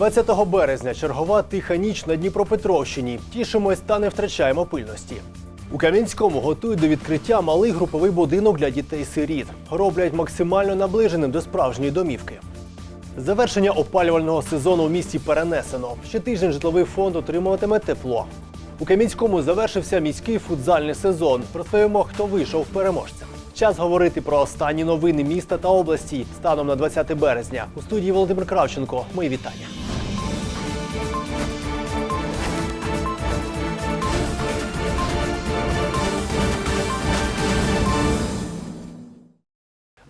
20 березня чергова тиха ніч на Дніпропетровщині. Тішимось та не втрачаємо пильності. У Кам'янському готують до відкриття малий груповий будинок для дітей-сиріт. Роблять максимально наближеним до справжньої домівки. Завершення опалювального сезону в місті перенесено. Ще тиждень житловий фонд отримуватиме тепло. У Кам'янському завершився міський футзальний сезон. Розповімо, хто вийшов переможцем. Час говорити про останні новини міста та області станом на 20 березня. У студії Володимир Кравченко. Мої вітання.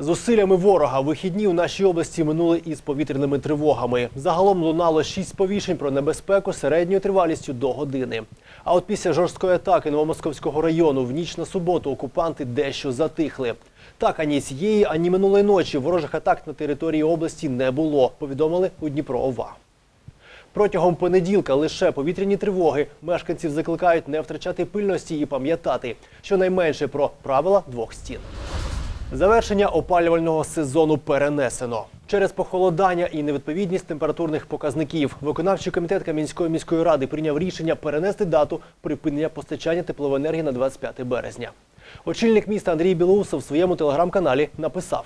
Зусиллями ворога вихідні у нашій області минули із повітряними тривогами. Загалом лунало шість сповіщень про небезпеку середньою тривалістю до години. А от після жорсткої атаки Новомосковського району в ніч на суботу окупанти дещо затихли. Так ані цієї, ані минулої ночі ворожих атак на території області не було. Повідомили у Дніпро ОВА. Протягом понеділка лише повітряні тривоги мешканців закликають не втрачати пильності і пам'ятати щонайменше про правила двох стін. Завершення опалювального сезону перенесено. Через похолодання і невідповідність температурних показників виконавчий комітет Кам'янської міської ради прийняв рішення перенести дату припинення постачання теплоенергії на 25 березня. Очільник міста Андрій Білоусов в своєму телеграм-каналі написав: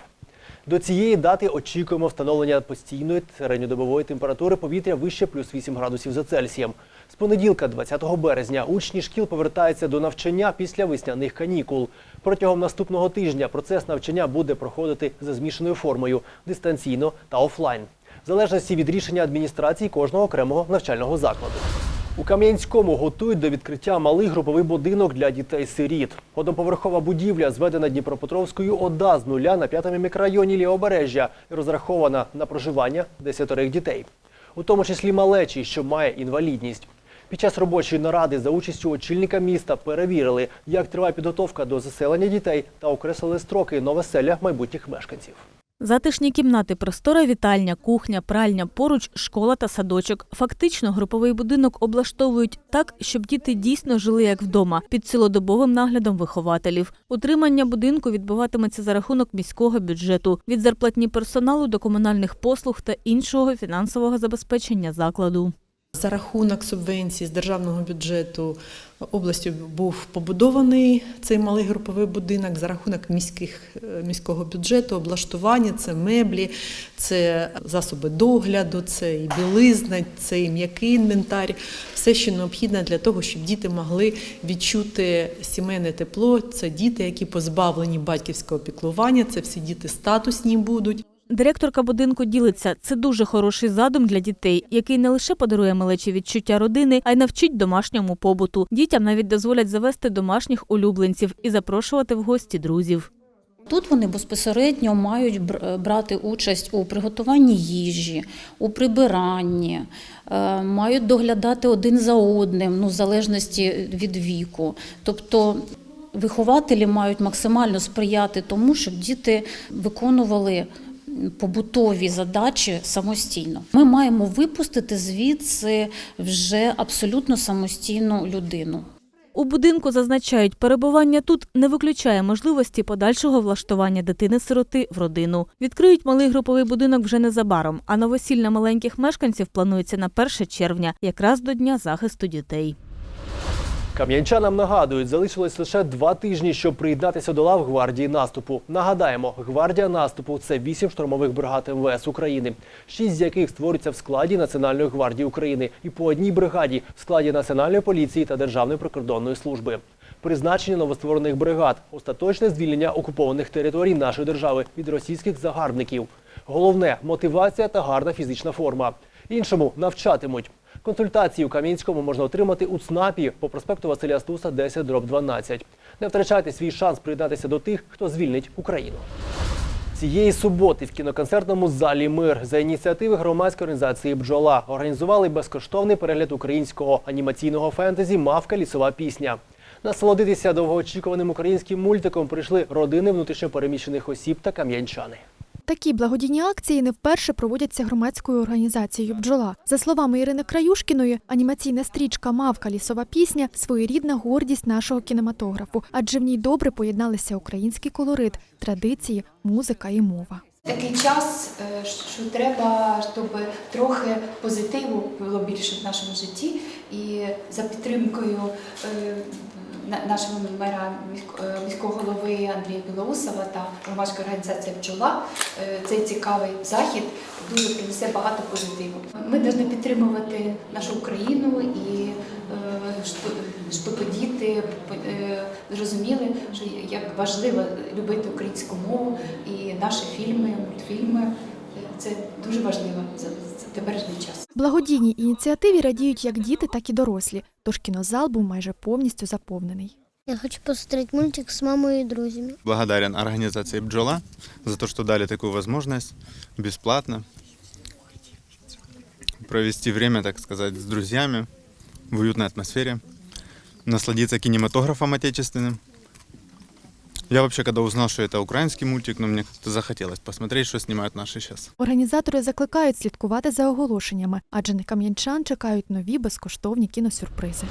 до цієї дати очікуємо встановлення постійної середньодобової температури повітря вище плюс 8 градусів за Цельсієм. З понеділка, 20 березня, учні шкіл повертаються до навчання після весняних канікул. Протягом наступного тижня процес навчання буде проходити за змішаною формою дистанційно та офлайн, в залежності від рішення адміністрації кожного окремого навчального закладу. У Кам'янському готують до відкриття малий груповий будинок для дітей-сиріт. Одноповерхова будівля зведена Дніпропетровською ОДА з нуля на п'ятому мікрорайоні Лівобережжя і розрахована на проживання десятерих дітей, у тому числі малечі, що має інвалідність. Під час робочої наради за участю очільника міста перевірили, як триває підготовка до заселення дітей та окреслили строки новоселя майбутніх мешканців. Затишні кімнати, простора вітальня, кухня, пральня, поруч школа та садочок. Фактично, груповий будинок облаштовують так, щоб діти дійсно жили як вдома, під цілодобовим наглядом вихователів. Утримання будинку відбуватиметься за рахунок міського бюджету від зарплатні персоналу до комунальних послуг та іншого фінансового забезпечення закладу. За рахунок субвенцій з державного бюджету областю був побудований цей малий груповий будинок. За рахунок міських, е, міського бюджету, облаштування, це меблі, це засоби догляду, це і білизна, це і м'який інвентар. Все, що необхідне для того, щоб діти могли відчути сімейне тепло. Це діти, які позбавлені батьківського піклування, це всі діти статусні будуть. Директорка будинку ділиться, це дуже хороший задум для дітей, який не лише подарує малечі відчуття родини, а й навчить домашньому побуту. Дітям навіть дозволять завести домашніх улюбленців і запрошувати в гості друзів. Тут вони безпосередньо мають брати участь у приготуванні їжі, у прибиранні, е, мають доглядати один за одним, ну, в залежності від віку. Тобто вихователі мають максимально сприяти тому, щоб діти виконували побутові задачі самостійно. Ми маємо випустити звідси вже абсолютно самостійну людину. У будинку зазначають, перебування тут не виключає можливості подальшого влаштування дитини-сироти в родину. Відкриють малий груповий будинок вже незабаром, а новосілля маленьких мешканців планується на 1 червня, якраз до Дня захисту дітей. Кам'янчанам нагадують, залишилось лише два тижні, щоб приєднатися до лав гвардії наступу. Нагадаємо, гвардія наступу це вісім штурмових бригад МВС України, шість з яких створюються в складі Національної гвардії України і по одній бригаді в складі Національної поліції та Державної прикордонної служби. Призначення новостворених бригад, остаточне звільнення окупованих територій нашої держави від російських загарбників. Головне мотивація та гарна фізична форма. Іншому навчатимуть. Консультації у Кам'янському можна отримати у ЦНАПі по проспекту Василя Стуса 10 дроб 12. Не втрачайте свій шанс приєднатися до тих, хто звільнить Україну. Цієї суботи в кіноконцертному залі Мир за ініціативи громадської організації Бджола організували безкоштовний перегляд українського анімаційного фентезі Мавка лісова пісня. Насолодитися довгоочікуваним українським мультиком прийшли родини внутрішньопереміщених осіб та кам'янчани. Такі благодійні акції не вперше проводяться громадською організацією Бджола. За словами Ірини Краюшкіної, анімаційна стрічка Мавка лісова пісня своєрідна гордість нашого кінематографу, адже в ній добре поєдналися український колорит, традиції, музика і мова. Такий час, е, що треба, щоб трохи позитиву було більше в нашому житті, і за підтримкою е, нашого мера е, міського голови Андрія Білоусова та громадська організація Бджола е, цей цікавий захід дуже принесе багато позитиву. Ми повинні підтримувати нашу Україну і е, щоб, щоб діти е, зрозуміли, що як важливо любити українську мову і наші фільми, мультфільми. Це дуже важливо за за теперішній час. Благодійній ініціативі радіють як діти, так і дорослі, тож кінозал був майже повністю заповнений. Я хочу посмотреть мультик с мамой и друзьями. Благодарен организации «Бджола» за то, что дали такую возможность бесплатно провести время, так сказать, с друзьями в уютной атмосфере, насладиться кинематографом отечественным. Я вообще, когда узнал, что это украинский мультик, ну, мне как-то захотелось посмотреть, что снимают наши сейчас. Організатори закликають слідкувати за оголошеннями, адже на кам'янчан чекають нові безкоштовні кіносюрпризи.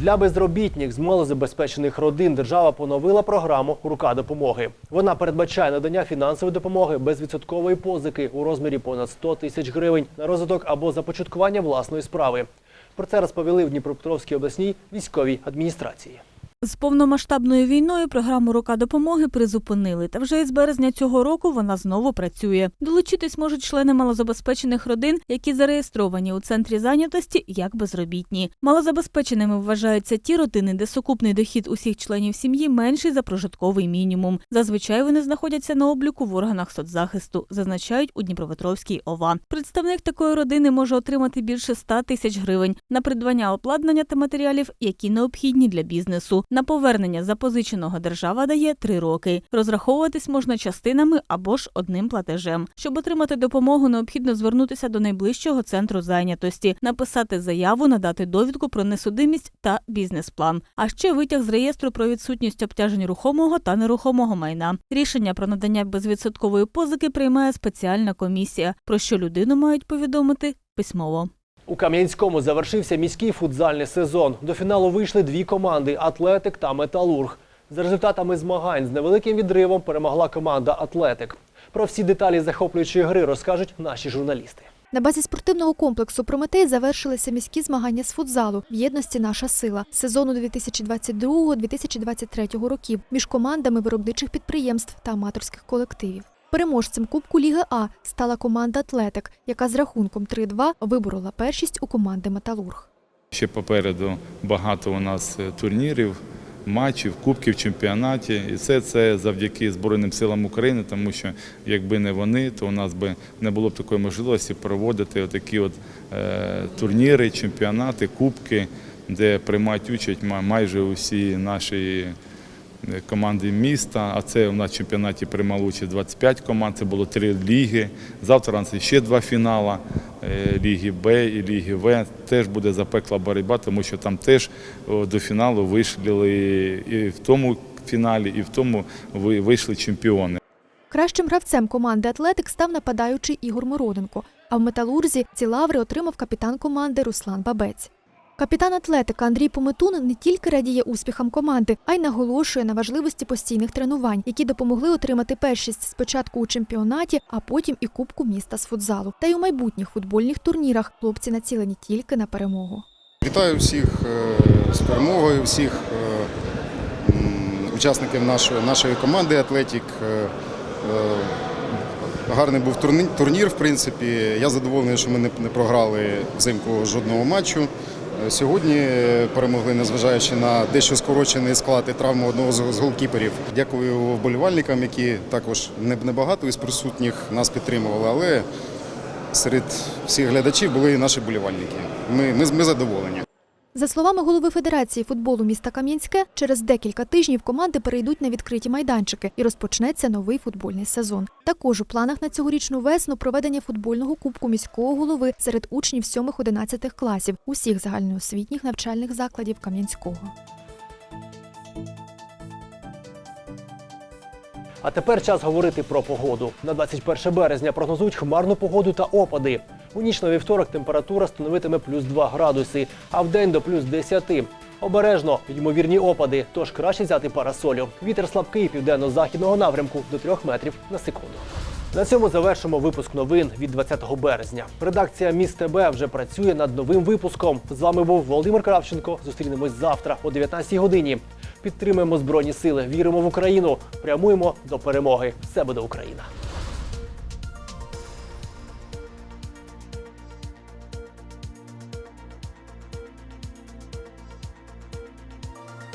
Для безробітних з малозабезпечених родин держава поновила програму Рука допомоги. Вона передбачає надання фінансової допомоги безвідсоткової позики у розмірі понад 100 тисяч гривень на розвиток або започаткування власної справи. Про це розповіли в Дніпропетровській обласній військовій адміністрації. З повномасштабною війною програму Рука допомоги призупинили, та вже із березня цього року вона знову працює. Долучитись можуть члени малозабезпечених родин, які зареєстровані у центрі зайнятості як безробітні. Малозабезпеченими вважаються ті родини, де сукупний дохід усіх членів сім'ї менший за прожитковий мінімум. Зазвичай вони знаходяться на обліку в органах соцзахисту, зазначають у Дніпропетровській ОВА. Представник такої родини може отримати більше 100 тисяч гривень на придбання обладнання та матеріалів, які необхідні для бізнесу. На повернення запозиченого держава дає три роки. Розраховуватись можна частинами або ж одним платежем. Щоб отримати допомогу, необхідно звернутися до найближчого центру зайнятості, написати заяву, надати довідку про несудимість та бізнес-план. А ще витяг з реєстру про відсутність обтяжень рухомого та нерухомого майна. Рішення про надання безвідсоткової позики приймає спеціальна комісія, про що людину мають повідомити письмово. У Кам'янському завершився міський футзальний сезон. До фіналу вийшли дві команди Атлетик та Металург. За результатами змагань з невеликим відривом перемогла команда Атлетик. Про всі деталі захоплюючої гри розкажуть наші журналісти. На базі спортивного комплексу Прометей завершилися міські змагання з футзалу в єдності Наша сила сезону 2022-2023 років між командами виробничих підприємств та аматорських колективів. Переможцем Кубку Ліги А стала команда Атлетик, яка з рахунком 3-2 виборола першість у команди Металург. Ще попереду багато у нас е, турнірів, матчів, кубків, чемпіонаті. І все це завдяки Збройним силам України, тому що якби не вони, то у нас би не було б такої можливості проводити отакі от е, турніри, чемпіонати, кубки, де приймають участь майже усі наші команди міста. А це у нас в чемпіонаті приймало участь 25 команд, це було три ліги. Завтра у нас ще два фінала е, Ліги Б і Ліги В. Теж буде запекла боротьба, тому що там теж до фіналу вийшли і в тому фіналі, і в тому ви- вийшли чемпіони. Кращим гравцем команди Атлетик став нападаючий Ігор Мороденко, а в металурзі ці лаври отримав капітан команди Руслан Бабець. Капітан Атлетика Андрій Пометун не тільки радіє успіхам команди, а й наголошує на важливості постійних тренувань, які допомогли отримати першість спочатку у чемпіонаті, а потім і кубку міста з футзалу. Та й у майбутніх футбольних турнірах хлопці націлені тільки на перемогу. Вітаю всіх е, з перемогою, всіх е, учасників нашої, нашої команди Атлетік. Е, Гарний був турні- турнір, в принципі. Я задоволений, що ми не програли взимку жодного матчу. Сьогодні е, перемогли, незважаючи на дещо скорочений склад і травму одного з голкіперів. Дякую вболівальникам, які також небагато із присутніх нас підтримували, але серед всіх глядачів були і наші болівальники. Ми, ми, ми задоволені. За словами голови Федерації футболу міста Кам'янське, через декілька тижнів команди перейдуть на відкриті майданчики і розпочнеться новий футбольний сезон. Також у планах на цьогорічну весну проведення футбольного кубку міського голови серед учнів 7-11 класів усіх загальноосвітніх навчальних закладів Кам'янського. А тепер час говорити про погоду. На 21 березня прогнозують хмарну погоду та опади. У ніч на вівторок температура становитиме плюс 2 градуси, а в день до плюс 10. Обережно, ймовірні опади, тож краще взяти парасолю. Вітер слабкий південно-західного напрямку до 3 метрів на секунду. На цьому завершимо випуск новин від 20 березня. Редакція Міст ТБ вже працює над новим випуском. З вами був Володимир Кравченко. Зустрінемось завтра о 19 годині. Підтримуємо збройні сили, віримо в Україну, прямуємо до перемоги. Все буде Україна.